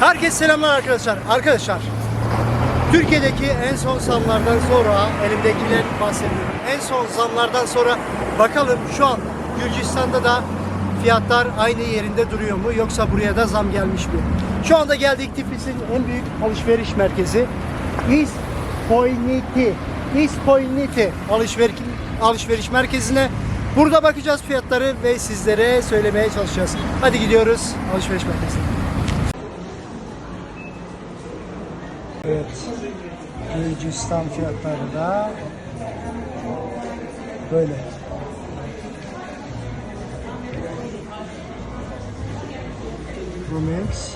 Herkese selamlar arkadaşlar. Arkadaşlar, Türkiye'deki en son zamlardan sonra elimdekiler bahsediyorum. En son zamlardan sonra bakalım şu an Gürcistan'da da fiyatlar aynı yerinde duruyor mu yoksa buraya da zam gelmiş mi? Şu anda geldik Tiflis'in en büyük alışveriş merkezi İspoiniti. İspoiniti alışveriş alışveriş merkezine. Burada bakacağız fiyatları ve sizlere söylemeye çalışacağız. Hadi gidiyoruz alışveriş merkezine. Evet. Gürcistan fiyatları da böyle. Romex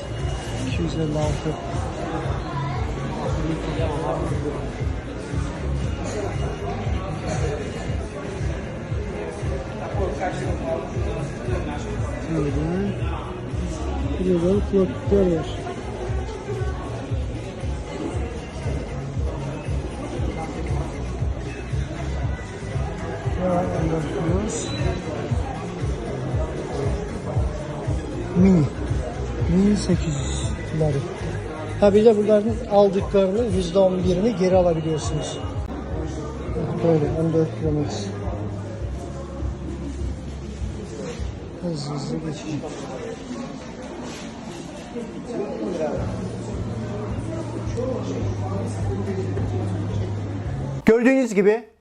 256 Böyle. Burada kulaklıklar var. Anlatıyoruz. Mini. Mini 800'leri. Ha bir de bunların aldıklarını %11'ini geri alabiliyorsunuz. Böyle 14 kilometre. Hızlı hızlı geçeceğim. Gördüğünüz gibi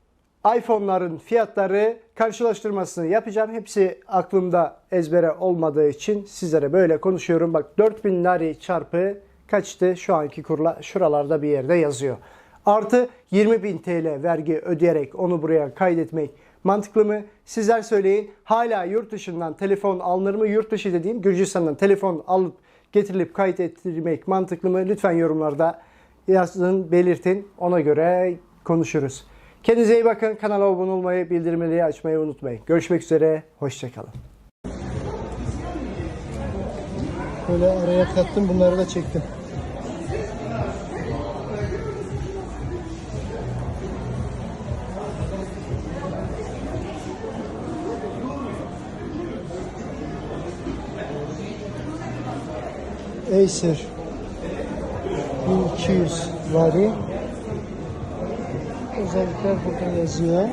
iPhone'ların fiyatları karşılaştırmasını yapacağım. Hepsi aklımda ezbere olmadığı için sizlere böyle konuşuyorum. Bak 4000 lari çarpı kaçtı şu anki kurla şuralarda bir yerde yazıyor. Artı 20.000 TL vergi ödeyerek onu buraya kaydetmek mantıklı mı? Sizler söyleyin. Hala yurt dışından telefon alınır mı? Yurt dışı dediğim Gürcistan'dan telefon alıp getirilip kaydettirmek mantıklı mı? Lütfen yorumlarda yazın, belirtin. Ona göre konuşuruz. Kendinize iyi bakın. Kanala abone olmayı, bildirimleri açmayı unutmayın. Görüşmek üzere. Hoşçakalın. Böyle araya kattım. Bunları da çektim. Acer 1200 vari özellikler burada yazıyor.